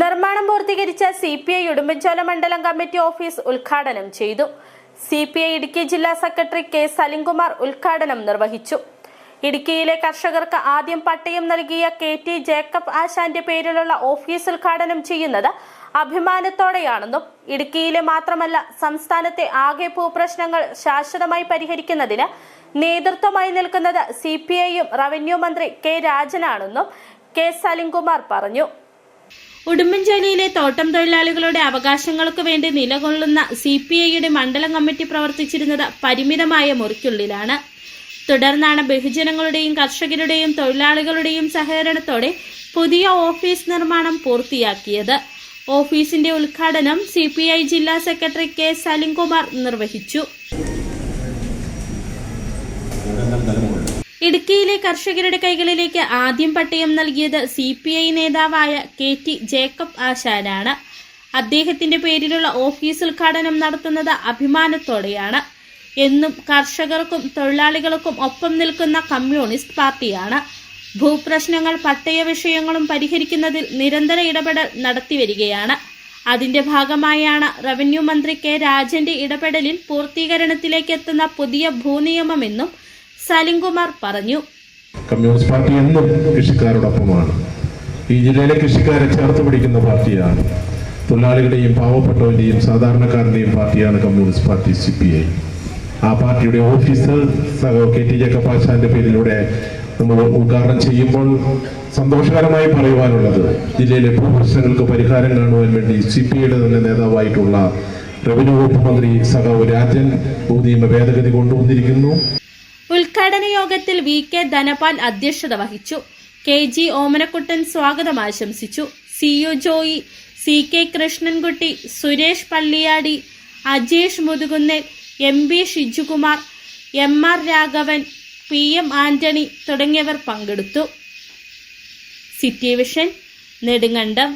നിർമ്മാണം പൂർത്തീകരിച്ച C P I Udumbanchola മണ്ഡലം കമ്മിറ്റി ഓഫീസ് ഉദ്ഘാടനം ചെയ്തു. സി പി ഐ ഇടുക്കി ജില്ലാ സെക്രട്ടറി കെ സലിംകുമാർ ഉദ്ഘാടനം നിർവഹിച്ചു. ഇടുക്കിയിലെ കർഷകർക്ക് ആദ്യം പട്ടയം നൽകിയ കെ ടി ജേക്കബ് ആശാന്റെ പേരിലുള്ള ഓഫീസ് ഉദ്ഘാടനം ചെയ്യുന്നത് അഭിമാനത്തോടെയാണെന്നും ഇടുക്കിയിലെ മാത്രമല്ല സംസ്ഥാനത്തെ ആകെ ഭൂപ്രശ്നങ്ങൾ ശാശ്വതമായി പരിഹരിക്കുന്നതിന് നേതൃത്വമായി നിൽക്കുന്നത് സി പി ഐയും റവന്യൂ മന്ത്രി കെ രാജനാണെന്നും കെ സലിംകുമാർ പറഞ്ഞു. ഉടുമ്പൻചോലയിലെ തോട്ടം തൊഴിലാളികളുടെ അവകാശങ്ങൾക്ക് വേണ്ടി നിലകൊള്ളുന്ന സി പി ഐയുടെ മണ്ഡലം കമ്മിറ്റി പ്രവർത്തിച്ചിരുന്നത് പരിമിതമായ മുറിക്കുള്ളിലാണ്. തുടർന്നാണ് ബഹുജനങ്ങളുടെയും കർഷകരുടെയും തൊഴിലാളികളുടെയും സഹകരണത്തോടെ പുതിയ ഓഫീസ് നിർമ്മാണം പൂർത്തിയാക്കിയത്. ഓഫീസിന്റെ ഉദ്ഘാടനം സി പി ഐ ജില്ലാ സെക്രട്ടറി കെ സലിംകുമാർ നിർവഹിച്ചു. ഇടുക്കിയിലെ കർഷകരുടെ കൈകളിലേക്ക് ആദ്യം പട്ടയം നൽകിയത് സി പി ഐ നേതാവായ കെ ടി ജേക്കബ് ആശാനാണ്. അദ്ദേഹത്തിന്റെ പേരിലുള്ള ഓഫീസ് ഉദ്ഘാടനം നടത്തുന്നത് അഭിമാനത്തോടെയാണ്. എന്നും കർഷകർക്കും തൊഴിലാളികൾക്കും ഒപ്പം നിൽക്കുന്ന കമ്മ്യൂണിസ്റ്റ് പാർട്ടിയാണ്. ഭൂപ്രശ്നങ്ങൾ പട്ടയ വിഷയങ്ങളും പരിഹരിക്കുന്നതിൽ നിരന്തര ഇടപെടൽ നടത്തിവരികയാണ് അതിന്റെ ഭാഗമായാണ് റവന്യൂ മന്ത്രി കെ രാജന്റെ ഇടപെടലിൽ പൂർത്തീകരണത്തിലേക്ക് എത്തുന്ന പുതിയ ഭൂനിയമമെന്നും സലിംകുമാർ പറഞ്ഞു. കമ്മ്യൂണിസ്റ്റ് പാർട്ടി എന്നും കൃഷിക്കാരോടൊപ്പമാണ്. ഈ ജില്ലയിലെ കൃഷിക്കാരെ ചേർത്ത് പിടിക്കുന്ന പാർട്ടിയാണ്. തൊഴിലാളികളുടെയും പാവപ്പെട്ടവരുടെയും സാധാരണക്കാരന്റെയും പാർട്ടിയാണ് communist party C P I ആ പാർട്ടിയുടെ ഓഫീസ് കെ ടി ജേക്കബ് ആശാന്റെ പേരിലൂടെ നമ്മൾ ഉദ്ഘാടനം ചെയ്യുമ്പോൾ സന്തോഷകരമായി പറയുവാനുള്ളത് ജില്ലയിലെ ഭൂപ്രശ്നങ്ങൾക്ക് പരിഹാരം കാണുവാൻ വേണ്ടി സി പി ഐയുടെ തന്നെ നേതാവായിട്ടുള്ള റവന്യൂ വകുപ്പ് മന്ത്രി സഖാവ് രാജൻ ഭൂനിയമ ഭേദഗതി കൊണ്ടുവന്നിരിക്കുന്നു. ഉദ്ഘാടന യോഗത്തിൽ വി കെ ധനപാൽ അധ്യക്ഷത വഹിച്ചു. കെ ജി ഓമനക്കുട്ടൻ സ്വാഗതം ആശംസിച്ചു. C U Joy C K Krishnankutty Suresh Palliyadi Ajesh Muthukunnel M B Shijukumar M R Raghavan P M Antony തുടങ്ങിയവർ പങ്കെടുത്തു. City vision Nedumkandam.